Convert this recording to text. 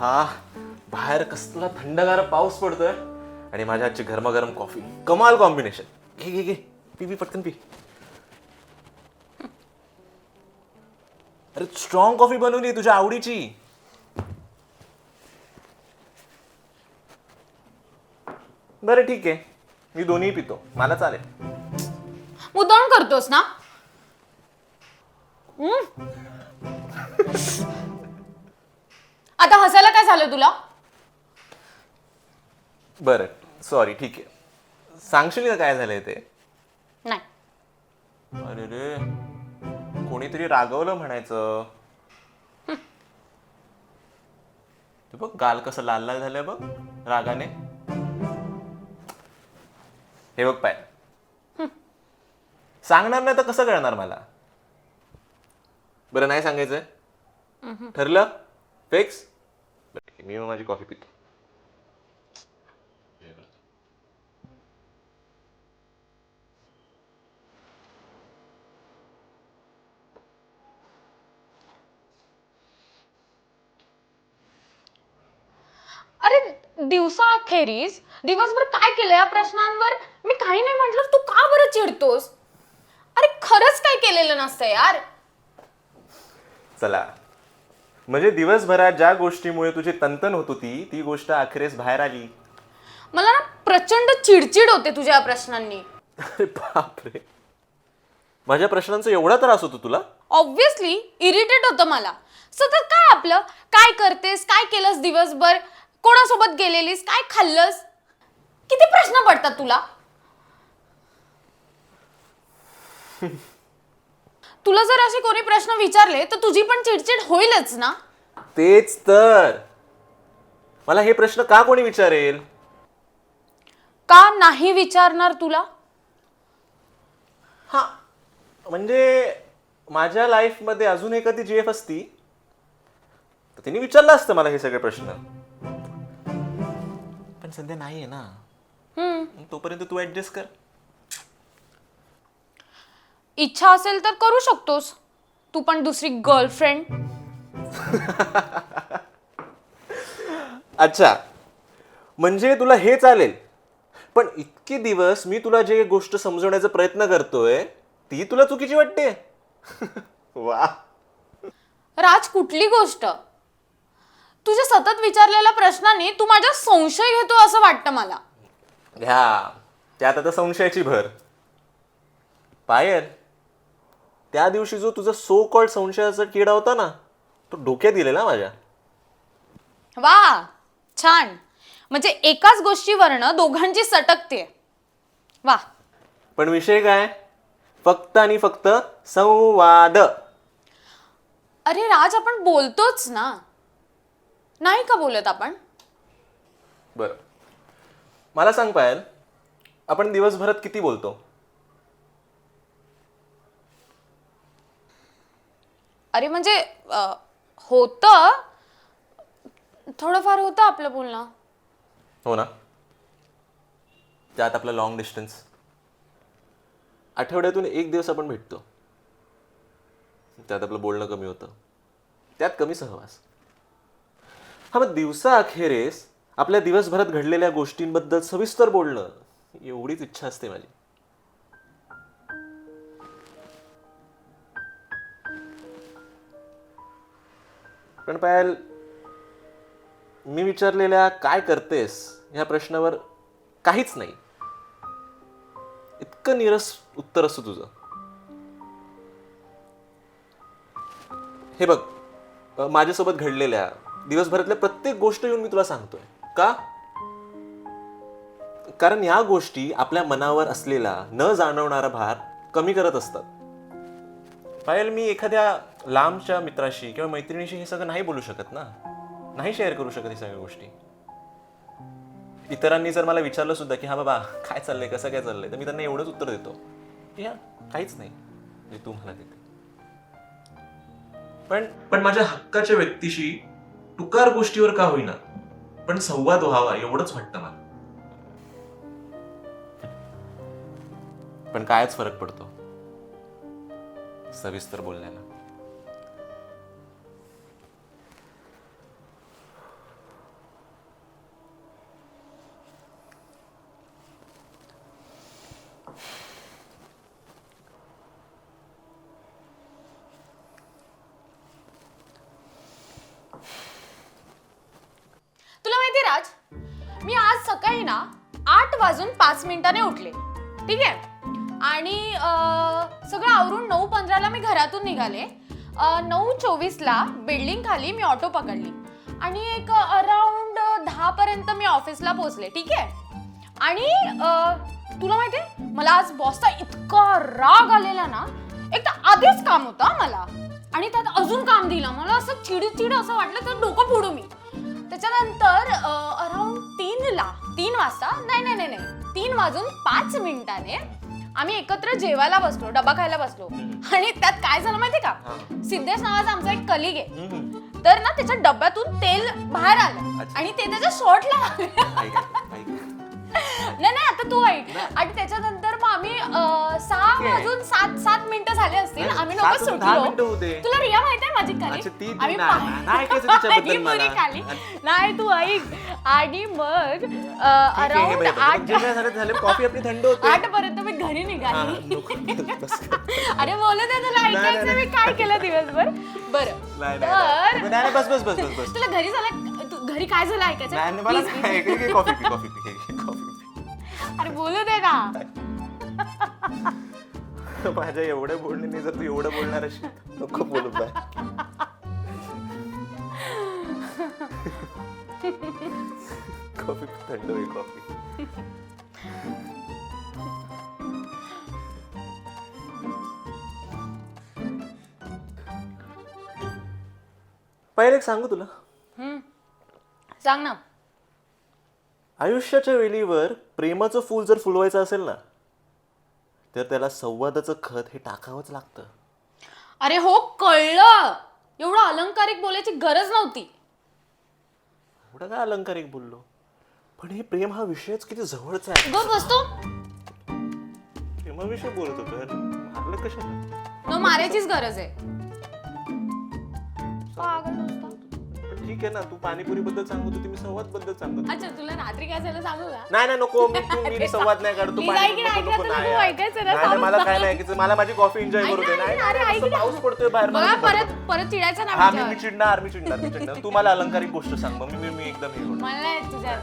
हा बाहेर कसला थंडगार पाऊस पडतोय. आणि माझ्या आजची गरमागरम कॉफी कमाल कॉम्बिनेशन घे घे घे. पी पी पटकन पी. अरे स्ट्रॉंग कॉफी बनवली तुझ्या आवडीची. बरं ठीक आहे. मी दोन्ही पितो. मला चालेल. मुद्दाम करतोस ना? हम्म? आता हसायला झालं तुला? बरं सॉरी ठीक आहे. सांगशील का काय झालंय ते? नाही. अरे रे कोणीतरी रागवलं म्हणायचं. ते बघ गाल कसं लाल लाल झालंय बघ रागाने. हे बघ पाय. सांगणार नाही तर कसं कळणार मला? बरं नाही सांगायचंय? ठरलं? फिक्स मी माझी कॉफी पितो अरे दिवसा अखेरीस दिवसभर काय केलं या प्रश्नांवर? मी काही नाही म्हटलं तू का बरं चिडतोस? अरे खरंच काय केलेलं नसतं यार. चला. म्हणजे दिवसभरात ज्या गोष्टीमुळे तुझी तंतन होत होती ती गोष्ट अखेरेस बाहेर आली. मला ना प्रचंड चिडचिड होते तुझ्या या प्रश्नांनी. अरे बापरे. माझ्या प्रश्नांचा एवढा त्रास होतो तुला? ऑब्विसली इरिटेट होतं मला. सतत काय आपलं? काय करतेस? काय केलंस दिवसभर? कोणासोबत गेलेलीस? काय खाल्लंस? किती प्रश्न पडतात तुला? तुला जर असे कोणी प्रश्न विचारले तर तुझी पण चिडचिड होईलच ना? तेच तर. मला हे प्रश्न का कोणी विचारेल? का नाही विचारणार तुला? हा म्हणजे माझ्या लाईफमध्ये अजून एखादी जी एफ असती तर तिने विचारलं असतं मला हे सगळे प्रश्न. पण सध्या नाही आहे ना. हम्म. तोपर्यंत तू ऍडजस्ट कर. इच्छा असेल तर करू शकतोस. तू पण दुसरी गर्लफ्रेंड अच्छा. म्हणजे तुला हे चालेल. पण इतके दिवस मी तुला जे गोष्ट समजवण्याचा प्रयत्न करतोय ती तुला चुकीची वाटते. वा. राज कुठली गोष्ट? तुझ्या सतत विचारलेल्या प्रश्नांनी तू माझ्या संशय घेतो असं वाटतं मला. घ्या. त्यात आता संशयाची भर. पायल. त्या दिवशी जो तुझा सो कॉल्ड संशयाचा किडा होता ना तो डोक्यात दिलेला माझ्या. वा छान. म्हणजे एकाच गोष्टीवरनं दोघांची सटकते वा. पण विषय काय? फक्त आणि फक्त संवाद. अरे राज आपण बोलतोच ना. नाही का बोलत आपण? बरं. मला सांग पायल आपण दिवसभरात किती बोलतो? अरे म्हणजे अं, होतं. थोडंफार होतं आपलं बोलणं. हो ना. त्यात आपला लॉंग डिस्टन्स आठवड्यातून एक दिवस आपण भेटतो. त्यात आपलं बोलणं कमी होतं. त्यात कमी सहवास. हा मग दिवसा अखेरेस आपल्या दिवसभरात घडलेल्या गोष्टींबद्दल सविस्तर बोलणं एवढीच इच्छा असते माझी. पण पायल मी विचारलेल्या काय करतेस ह्या प्रश्नावर काहीच नाही. इतकं निरस उत्तर असतं तुझं. हे बघ माझ्यासोबत घडलेल्या दिवसभरातल्या प्रत्येक गोष्ट येऊन मी तुला सांगतोय. का? कारण या गोष्टी आपल्या मनावर असलेला न जाणवणारा भार कमी करत असतात. पायल मी एखाद्या लांबच्या मित्राशी किंवा मैत्रिणीशी हे सगळं नाही बोलू शकत ना. नाही शेअर करू शकत हे सगळ्या गोष्टी. इतरांनी जर मला विचारलं सुद्धा की हा बाबा काय चाललंय? कसं काय चाललंय? तर मी त्यांना एवढंच उत्तर देतो की हा काहीच नाही. जे तू मला देते पण पण माझ्या हक्काच्या व्यक्तीशी टुकार गोष्टीवर का होईना पण संवाद व्हावा एवढंच वाटतं मला. पण कायच फरक पडतो. सविस्तर बोलण्याला. मी आज सकाळी ना आठ वाजून पाच मिनिटाने उठले. ठीक आहे? आणि सगळं आवरून नऊ पंधराला मी घरातून निघाले. नऊ चोवीसला बिल्डिंग खाली मी ऑटो पकडली. आणि एक अराउंड दहापर्यंत मी ऑफिसला पोहोचले. ठीक आहे? आणि तुला माहितीये मला आज बॉसचा इतका राग आलेला ना एक तर आधीच काम होतं मला. आणि त्यात अजून काम दिलं. मला असं चिडचिड असं वाटलं तर डोकं फोडू मी. त्याच्यानंतर अराउंड तीनला तीन वाजता नाही नाही नाही नाही तीन वाजून पाच मिनिटाने आम्ही एकत्र जेवायला बसलो डबा खायला बसलो आणि त्यात काय झालं माहितीये का. सिद्धेश नावाचा आमचा एक कलिग आहे. तर ना त्याच्या डब्यातून तेल बाहेर आलं. आणि ते त्याच्या शॉर्टला लागलं. नाही नाही आता तू ऐक आणि त्याच्यानंतर मिनिटं झाले असतील आम्ही सात लोक वाजून दहा मिनिटं होऊ सुटलो. तुला रिया माहिती आहे माझी अच्छा, ती आम्ही नाही- पा- नाही ऐकायचं तिच्याबद्दल ती पुरी मला. खाली. नाही. तू ऐक. आणि मग आहे, अराउंड आठ झालं कॉफी आपली थंड होते. आठ पर्यंत मी घरी हा, निघाली नको, बस कर. अरे बोलू दे तुला नाही, ऐकायचं नाही. मी काय केलं दिवसभर? बरं. नाही, नाही, नाही. तर नाही, नाही, बस बस बस बस बस. तुला घरी झालं तू- घरी काय झालं ऐकायचं? नाही नाही, मला Please, नाही, please. ऐक, ऐक, कॉफी पी कॉफी पी ऐक, ऐक, कॉफी अरे बोलू दे ना. माझ्या एवढ्या बोलण्याने जर तू एवढं बोलणार असेल नको बोलू बाय. कॉफी थंड होईल कॉफी. पहिले एक सांगू तुला. हम्म. सांग ना. आयुष्याच्या वेलीवर प्रेमाचं फूल जर फुलवायचं असेल ना तर त्याला संवादाचं खत हे टाकावंच लागतं. अरे हो कळलं. एवढं अलंकारिक बोलायची गरज नव्हती. एवढं काय अलंकारिक बोललो? पण हे प्रेम हा विषयच किती जवळचा आहे. ग बसतो. प्रेमाविषयी बोलत होतो. यार मारलं कशाला? न मारायचीच गरज आहे. पागल ठीक आहे ना तू पाणीपुरी बद्दल सांगत होती मी संवादबद्दल सांगत होतो. अच्छा तुला रात्री काय झालं सांगू का नाही नाही नको मी तू मी संवाद नाही काढतो Please ऐक ना, ऐक ना, तुला खूप ऐकायचं ना, नाही नाही, मला सांग. काय नाही ऐकायचं मला माझी कॉफी एन्जॉय करू दे ना, नाही ऐक ना, नाही, ऐक असं ना. पाऊस पडतोय बाहेर बघा मला खूप परत. परत चिडायचं ना हा मी मी माझ्यावर. चिडणार मी चिडणार मी चिडणार तू मला अलंकारिक गोष्ट सांग मग मी मी एकदम हे मला नाही तुझ्या